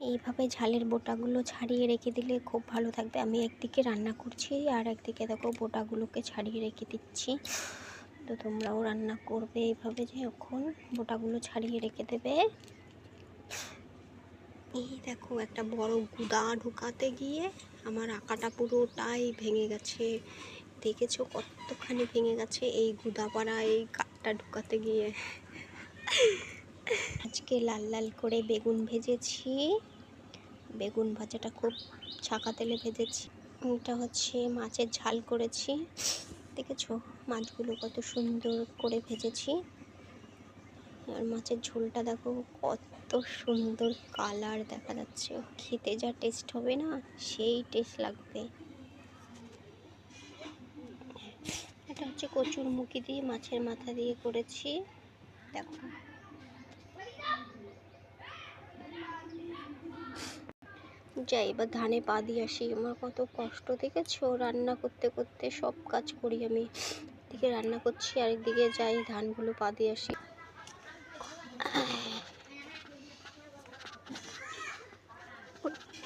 এইভাবে ঝালের বোটাগুলো ছাড়িয়ে রেখে দিলে খুব ভালো থাকবে। আমি একদিকে রান্না করছি আর একদিকে দেখো বোটাগুলোকে ছাড়িয়ে রেখে দিচ্ছি। তো তোমরাও রান্না করবে এইভাবে যখন বোটাগুলো ছাড়িয়ে রেখে দেবে। এই দেখো একটা বড় গুদা ঢুকাতে গিয়ে আমার আঁকাটা পুরোটাই ভেঙে গেছে। দেখেছ কতখানি ভেঙে গেছে এই গুদা পাড়া এই কাঠটা ঢুকাতে গিয়ে? আজকে লাল লাল করে বেগুন ভেজেছি। বেগুন ভাজাটা খুব ছাকা তেলে ভেজেছি। এটা হচ্ছে মাছের ঝাল করেছি। দেখেছ? মাছগুলো কত সুন্দর করে ভেজেছি। আর মাছের ঝোলটা দেখো, কত সুন্দর কালার দেখা যাচ্ছে। খেতে যা টেস্ট হবে না, সেই টেস্ট লাগবে। এটা হচ্ছে কচুর মুখি দিয়ে, মাছের মাথা দিয়ে করেছি। দেখো। যাই এবার ধানে পা দিয়ে আসি। আমার কত কষ্ট, দেখেছ? রান্না করতে করতে সব কাজ করি আমি। দিকে রান্না করছি, আরেকদিকে যাই ধানগুলো পা দিয়ে আসি।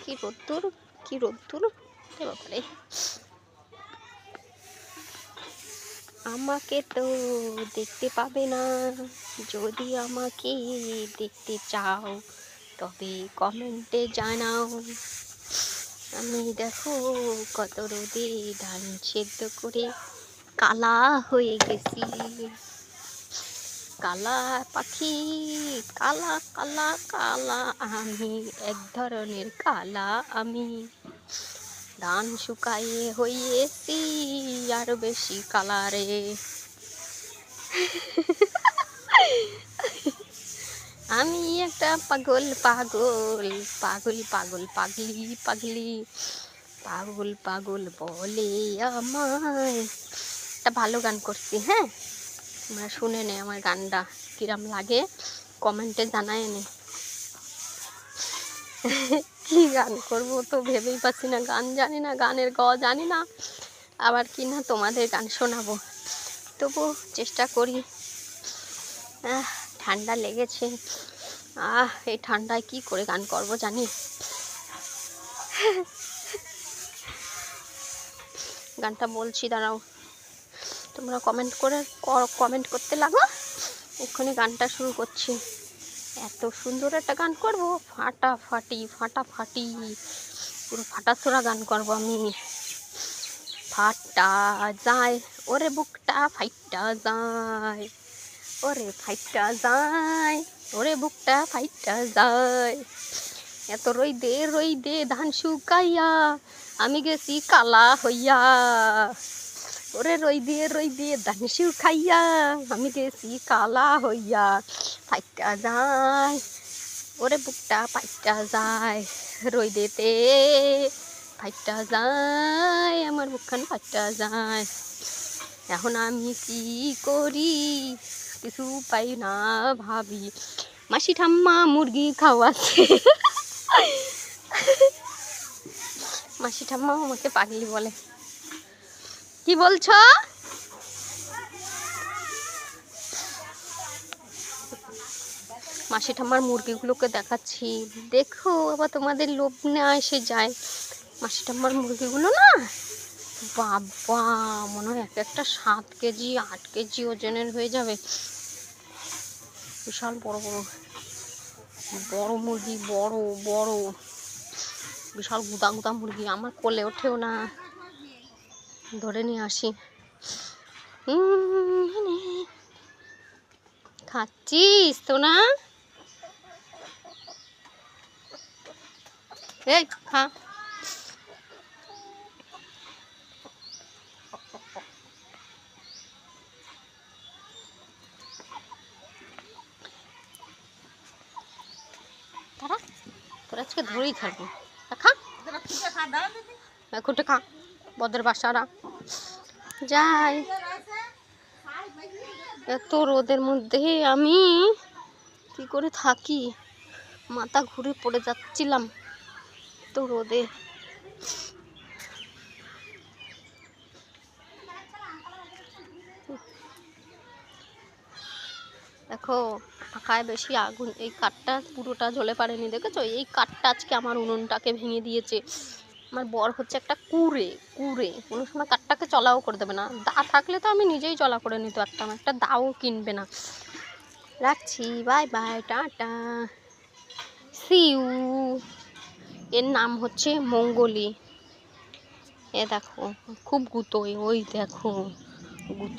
কি রোদ্দুর কি রোদ্দুর? বাবারে আমাকে তো দেখতে পাবে না। যদি আমাকে দেখতে চাও তবে কমেন্টে জানাও। আমি দেখো কত রোদে ধান সেদ্ধ করে কালা হয়ে গেছি। কালা পাখি, কালা কালা কালা, আমি এক ধরনের কালা আমি। ধান শুকাইয়ে হইয়েছি, আর বেশি কালারে আমি একটা পাগল পাগল পাগল পাগল, পাগলি পাগলি, পাগল পাগল বলে আমায়। একটা ভালো গান করছি হ্যাঁ? তোমরা শুনে নে আমার গানটা, কিরাম লাগে। কমেন্টে জানায় নে। কি গান করব তো ভেবেই পাচ্ছি না, গান জানি না, গানের গ জানি না। আবার কি না তোমাদের গান শোনাবো। তবু চেষ্টা করি। ঠান্ডা লেগেছে। আহ, এই ঠান্ডায় কি করে গান করব জানি? গানটা বলছি, দাঁড়াও। তোমরা কমেন্ট করে কমেন্ট করতে লাগো। এক্ষুনি গানটা শুরু করছি। এত সুন্দর একটা গান করব। ফাটাফাটি ফাটাফাটি। পুরো ফাটাছোড়া গান করব আমি। ফাটা যায়, ওরে বুকটা ফাইটটা যায়। ওরে ফাইটটা যায়, ওরে বুকটা ফাইটটা যায়। এত রই দে রই দে ধান শুকাইয়া, আমি গেছি কালা হইয়া। ওরে রই দিয়ে রই দিয়ে ধান শুকাইয়া, আমি গেছি কালা হইয়া। ফাইটটা যায়, ওরে বুকটা ফাইটটা যায় রই দেতে ফাইটটা যায়, আমার বুকখান ফাইটটা যায়। এখন আমি কি করি? কিছু পাই না ভাবি। মাসি ঠাম্মা মুরগি খাওয়াচ্ছে। মাসি ঠাম্মা আমাকে পাগলি বলে। কি বলছো? মাসি ঠাম্মার মুরগিগুলোকে দেখাচ্ছি। দেখো, আবার তোমাদের লোভ না এসে যায়। মাসি ঠাম্মার মুরগিগুলো না বাবা, মনে হয় এক একটা সাত কেজি, আট কেজি ওজনের হয়ে যাবে। বিশাল বড় বড় বড় মুরগি, বড় বড়, বিশাল গুদা গুদা মুরগি। আমার কোলে ওঠেও না। ধরে নিয়ে আসি। খাচ্ছিস তো না? এই খা। আজকে ধরেই থাকব। খুঁটে খা। বদের বাসারা। যাই। এত রোদের মধ্যে আমি কি করে থাকি? মাথা ঘুরে পড়ে যাচ্ছিলাম। তো রোদে। দেখো, পাখায় বেশি আগুন। এই কাঠটা পুরোটা জ্বলে পারেনি, দেখেছ? এই কাঠটা আজকে আমার উনুনটাকে ভেঙে দিয়েছে। আমার বর হচ্ছে একটা কুড়ে কুড়ে। কোনো সময় কাঠটাকে চলাও করে দেবে না। দা থাকলে তো আমি নিজেই চলা করে নিতে পারতাম, একটা দাও কিনবে না। রাখছি, বাই বাই, টাটা। সিউ এর নাম হচ্ছে মঙ্গলি। এ দেখো, খুব গুতোয়, ওই দেখো। গুতো